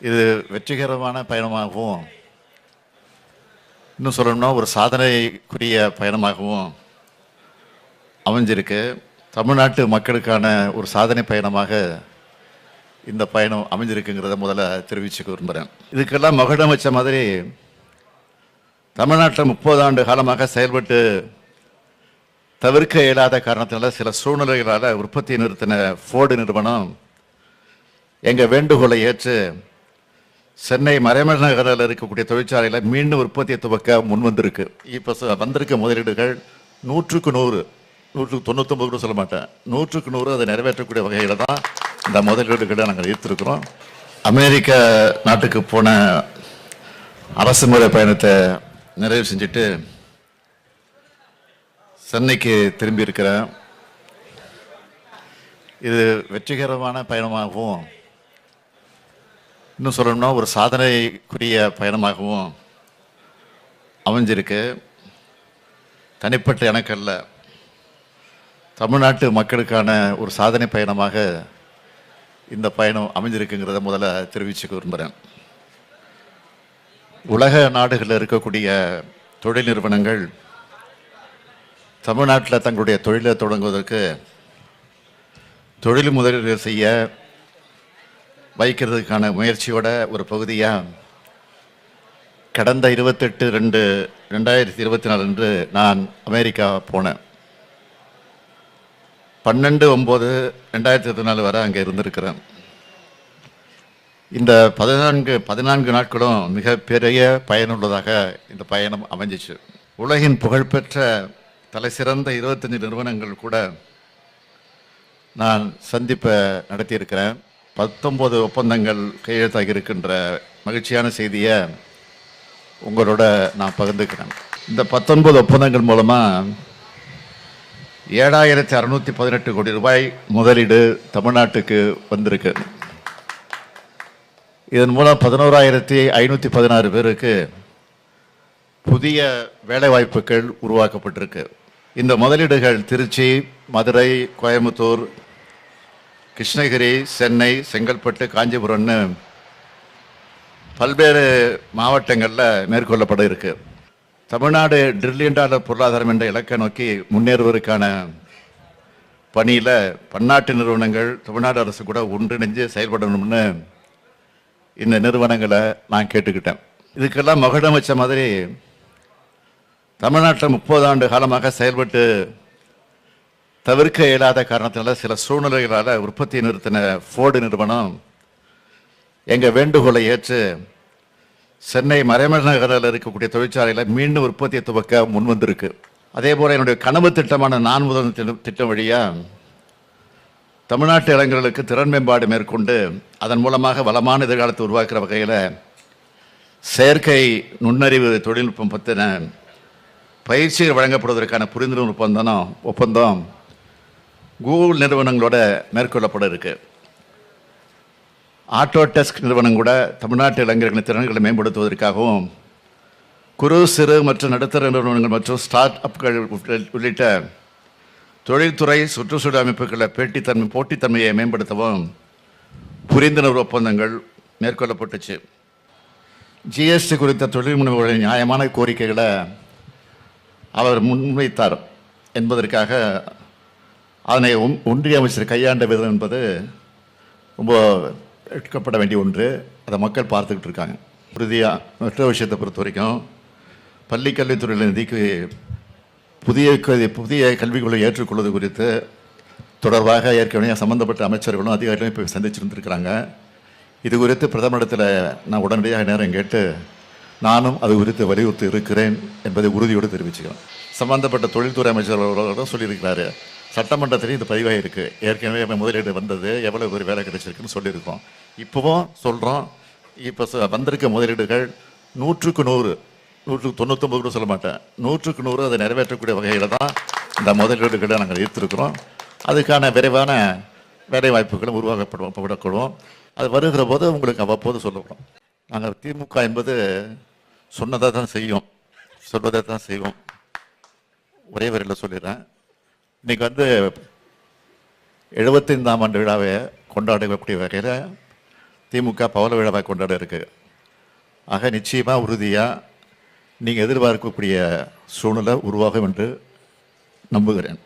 இது வெற்றிகரமான பயணமாகவும் இன்னும் சொல்லணும்னா ஒரு சாதனைக்குரிய பயணமாகவும் அமைஞ்சிருக்கு. தமிழ்நாட்டு மக்களுக்கான ஒரு சாதனை பயணமாக இந்த பயணம் அமைஞ்சிருக்குங்கிறத முதல்ல தெரிவிச்சுக்க விரும்புகிறேன் இதுக்கெல்லாம் மகுடம் வச்ச மாதிரி தமிழ்நாட்டில் முப்பது ஆண்டு காலமாக செயல்பட்டு தவிர்க்க இயலாத காரணத்தினால சில சூழ்நிலைகளால் உற்பத்தி நிறுத்தின ஃபோர்டு நிறுவனம் எங்கள் வேண்டுகோளை ஏற்று சென்னை மறைமலை நகரில் இருக்கக்கூடிய தொழிற்சாலையில் மீண்டும் உற்பத்தியை துவக்க முன் வந்திருக்கு. இப்போ வந்திருக்க முதலீடுகள் நூற்றுக்கு நூறு. நூற்றுக்கு தொண்ணூத்தொம்பது கூட சொல்ல மாட்டேன். நூற்றுக்கு நூறு அதை நிறைவேற்றக்கூடிய வகையில் தான் இந்த முதலீடுகளை நாங்கள் ஈர்த்திருக்கிறோம். அமெரிக்க நாட்டுக்கு போன அரசு முறை பயணத்தை நிறைவு செஞ்சுட்டு சென்னைக்கு திரும்பி இருக்கிறேன். இது வெற்றிகரமான பயணமாகவும் இன்னும் சொல்லணும்னா ஒரு சாதனைக்குரிய பயணமாகவும் அமைஞ்சிருக்கு. தனிப்பட்ட எனக்கல்ல தமிழ்நாட்டு மக்களுக்கான ஒரு சாதனை பயணமாக இந்த பயணம் அமைஞ்சிருக்குங்கிறத முதல்ல தெரிவிச்சுக்க விரும்புகிறேன் உலக நாடுகளில் இருக்கக்கூடிய தொழில் நிறுவனங்கள் தமிழ்நாட்டில் தங்களுடைய தொழிலை தொடங்குவதற்கு தொழில் முதலீடு செய்ய வைக்கிறதுக்கான முயற்சியோட ஒரு பகுதியாக கடந்த இருபத்தெட்டு ரெண்டு ரெண்டாயிரத்தி இருபத்தி நாலு அன்று நான் அமெரிக்கா போனேன். பன்னெண்டு ஒம்பது ரெண்டாயிரத்தி இருபத்தி நாலு வரை அங்கே இருந்திருக்கிறேன். இந்த பதினான்கு பதினான்கு நாட்களும் மிகப்பெரிய பயனுள்ளதாக இந்த பயணம் அமைஞ்சிச்சு. உலகின் புகழ்பெற்ற தலைசிறந்த இருபத்தஞ்சு நிறுவனங்கள் கூட நான் சந்திப்பை நடத்தியிருக்கிறேன். பத்தொம்போது ஒப்பந்தங்கள் கையெழுத்தாகி இருக்கின்ற மகிழ்ச்சியான செய்தியை உங்களோட நான் பகிர்ந்துக்கிறேன். இந்த பத்தொன்பது ஒப்பந்தங்கள் மூலமாக ஏழாயிரத்தி அறநூற்றி பதினெட்டு கோடி ரூபாய் முதலீடு தமிழ்நாட்டுக்கு வந்திருக்கு. இதன் மூலம் பதினோராயிரத்தி ஐநூற்றி பதினாறு பேருக்கு புதிய வேலைவாய்ப்புகள் உருவாக்கப்பட்டிருக்கு. இந்த முதலீடுகள் திருச்சி மதுரை கோயம்புத்தூர் கிருஷ்ணகிரி சென்னை செங்கல்பட்டு காஞ்சிபுரம்னு பல்வேறு மாவட்டங்களில் மேற்கொள்ளப்பட இருக்கு. தமிழ்நாடு ட்ரில்லியன் டாலர் பொருளாதாரம் என்ற இலக்கை நோக்கி முன்னேறுவதற்கான பணியில் பன்னாட்டு நிறுவனங்கள் தமிழ்நாடு அரசு கூட ஒன்றிணைஞ்சு செயல்படணும்னு இந்த நிறுவனங்களை நான் கேட்டுக்கிட்டேன். இதுக்கெல்லாம் மகுடம் வச்ச மாதிரி தமிழ்நாட்டில் முப்பது ஆண்டு காலமாக செயல்பட்டு தவிர்க்க இயலாத காரணத்தினால சில சூழ்நிலைகளால் உற்பத்தி நிறுத்தின ஃபோர்டு நிறுவனம் எங்கள் வேண்டுகோளை ஏற்று சென்னை மறைமநகரில் இருக்கக்கூடிய தொழிற்சாலையில் மீண்டும் உற்பத்தியை துவக்க முன் வந்திருக்கு அதே போல் என்னுடைய கனவு திட்டமான நான் முதல் திட்டம் வழியாக தமிழ்நாட்டு இளைஞர்களுக்கு திறன் மேம்பாடு மேற்கொண்டு அதன் மூலமாக வளமான எதிர்காலத்தை உருவாக்குற வகையில் செயற்கை நுண்ணறிவு தொழில்நுட்பம் பற்றின பயிற்சிகள் வழங்கப்படுவதற்கான புரிந்துணர்வு ஒப்பந்தம் ஒப்பந்தம் கூகுள் நிறுவனங்களோட மேற்கொள்ளப்பட இருக்கு. ஆட்டோ டெஸ்க் நிறுவனம் கூட தமிழ்நாட்டு இளைஞர்களின் திறன்களை மேம்படுத்துவதற்காகவும் குறு சிறு மற்றும் நடுத்தர நிறுவனங்கள் மற்றும் ஸ்டார்ட் அப்கள் உள்ளிட்ட தொழில்துறை சுற்றுச்சூழல் அமைப்புகளில் பேட்டித்தன்மை போட்டித்தன்மையை மேம்படுத்தவும் புரிந்துணர்வு ஒப்பந்தங்கள் மேற்கொள்ளப்பட்டுச்சு. ஜிஎஸ்டி குறித்த தொழில் முனைவோர்களின் நியாயமான கோரிக்கைகளை அவர் முன்வைத்தார் என்பதற்காக அதனை ஒன்- ஒன்றிய அமைச்சர் கையாண்ட விதம் என்பது ரொம்ப எடுக்கப்பட வேண்டிய ஒன்று. அதை மக்கள் பார்த்துக்கிட்டு இருக்காங்க. உறுதியாக மற்ற விஷயத்தை பொறுத்த வரைக்கும் பள்ளி கல்வித்துறையில் நிதிக்கு புதிய புதிய கல்விக் ஏற்றுக்கொள்வது குறித்து தொடர்பாக ஏற்கனவே சம்பந்தப்பட்ட அமைச்சர்களும் அதிகாரிகளும் இப்போ சந்திச்சிருந்திருக்கிறாங்க. இது குறித்து பிரதமரிடத்தில் நான் உடனடியாக நேரம் கேட்டு நானும் அது குறித்து வலியுறுத்தி இருக்கிறேன் என்பதை உறுதியோடு தெரிவிச்சுக்கிறேன். சம்பந்தப்பட்ட தொழில்துறை அமைச்சர்களோட சொல்லியிருக்கிறாரு. சட்டமன்றத்திலையும் இது பதிவாகிருக்கு ஏற்கனவே முதலீடு வந்தது எவ்வளவு பேர் வேலை கிடைச்சிருக்குன்னு சொல்லியிருக்கோம். இப்போவும் சொல்கிறோம் இப்போ ச- வந்திருக்க முதலீடுகள் நூற்றுக்கு நூறு. நூற்றுக்கு தொண்ணூத்தொம்பது கூட சொல்ல மாட்டேன். நூற்றுக்கு நூறு அதை நிறைவேற்றக்கூடிய வகையில் தான் இந்த முதலீடுகளை நாங்கள் ஈர்த்திருக்கிறோம். அதுக்கான விரைவான வேலை வாய்ப்புகளும் உருவாக்கப்படும் அது வருகிற போது உங்களுக்கு அவ்வப்போது சொல்லப்படும். நாங்கள் திமுக என்பது சொன்னதை தான் செய்யும். சொல்வதை தான் செய்வோம் ஒரே வரையில் சொல்லிடுறேன். இன்னைக்கு வந்து எழுபத்தைந்தாம் ஆண்டு விழாவை கொண்டாடக்கூடிய வகையில் திமுக பவள விழாவை கொண்டாட இருக்கு. ஆக நிச்சயமாக உறுதியாக நீங்கள் எதிர்பார்க்கக்கூடிய சூழ்நிலை உருவாகும் என்று நம்புகிறேன்.